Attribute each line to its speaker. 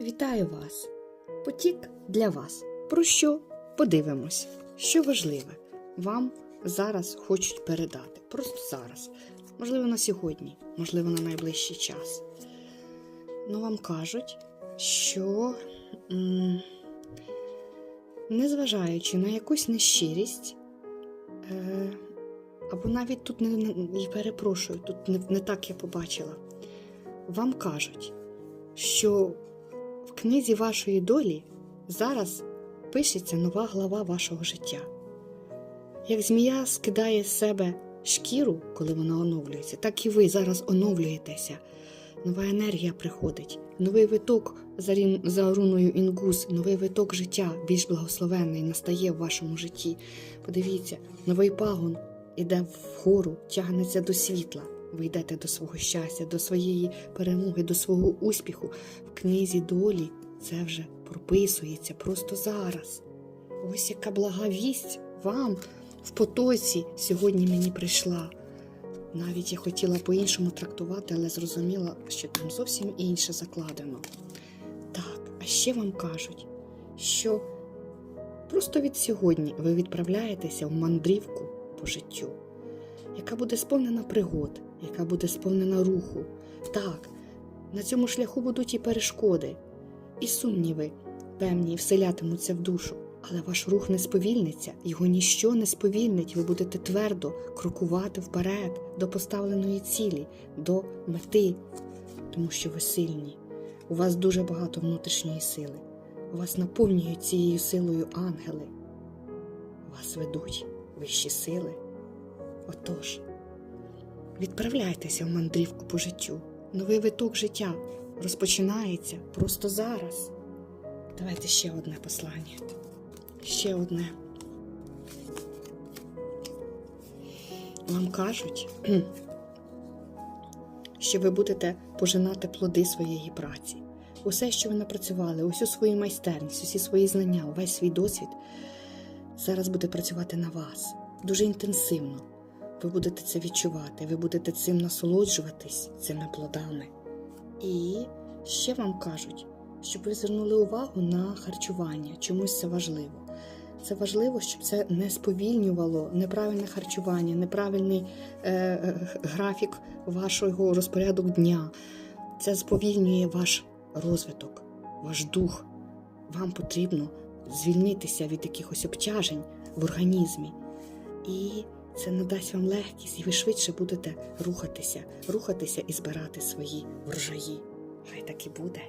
Speaker 1: Вітаю вас! Потік для вас. Про що? Подивимось, що важливе вам зараз хочуть передати. Просто зараз. Можливо, на сьогодні, можливо, на найближчий час. Ну, вам кажуть, що, незважаючи на якусь нещирість, е, або навіть тут не, не перепрошую, тут не, не так я побачила. Вам кажуть, що книзі вашої долі зараз пишеться нова глава вашого життя. Як змія скидає з себе шкіру, коли вона оновлюється, так і ви зараз оновлюєтеся. Нова енергія приходить, новий виток за, рін- за руною інгус, новий виток життя, більш благословенний, настає в вашому житті. Подивіться, новий пагон іде вгору, тягнеться до світла. Ви йдете до свого щастя, до своєї перемоги, до свого успіху. В книзі долі це вже прописується просто зараз. Ось яка блага вість вам в потоці сьогодні мені прийшла. Навіть я хотіла по-іншому трактувати, але зрозуміла, що там зовсім інше закладено. Так, а ще вам кажуть, що просто від сьогодні ви відправляєтеся в мандрівку по життю, яка буде сповнена пригод, яка буде сповнена руху. Так, на цьому шляху будуть і перешкоди, і сумніви певні вселятимуться в душу, але ваш рух не сповільниться, його ніщо не сповільнить. Ви будете твердо крокувати вперед до поставленої цілі, до мети, тому що ви сильні. У вас дуже багато внутрішньої сили. Вас наповнюють цією силою ангели. Вас ведуть вищі сили. Отож, відправляйтеся в мандрівку по життю. Новий виток життя розпочинається просто зараз. Давайте ще одне послання. Ще одне. Вам кажуть, що ви будете пожинати плоди своєї праці. Усе, що ви напрацювали, усю свою майстерність, усі свої знання, увесь свій досвід зараз буде працювати на вас дуже інтенсивно. Ви будете це відчувати, ви будете цим насолоджуватись цими плодами. І ще вам кажуть, щоб ви звернули увагу на харчування. Чомусь це важливо. Це важливо, щоб це не сповільнювало неправильне харчування, неправильний е, е, графік вашого розпорядок дня. Це сповільнює ваш розвиток, ваш дух. Вам потрібно звільнитися від якихось обтяжень в організмі. І це надасть вам легкість, і ви швидше будете рухатися, рухатися і збирати свої врожаї. Хай так і буде.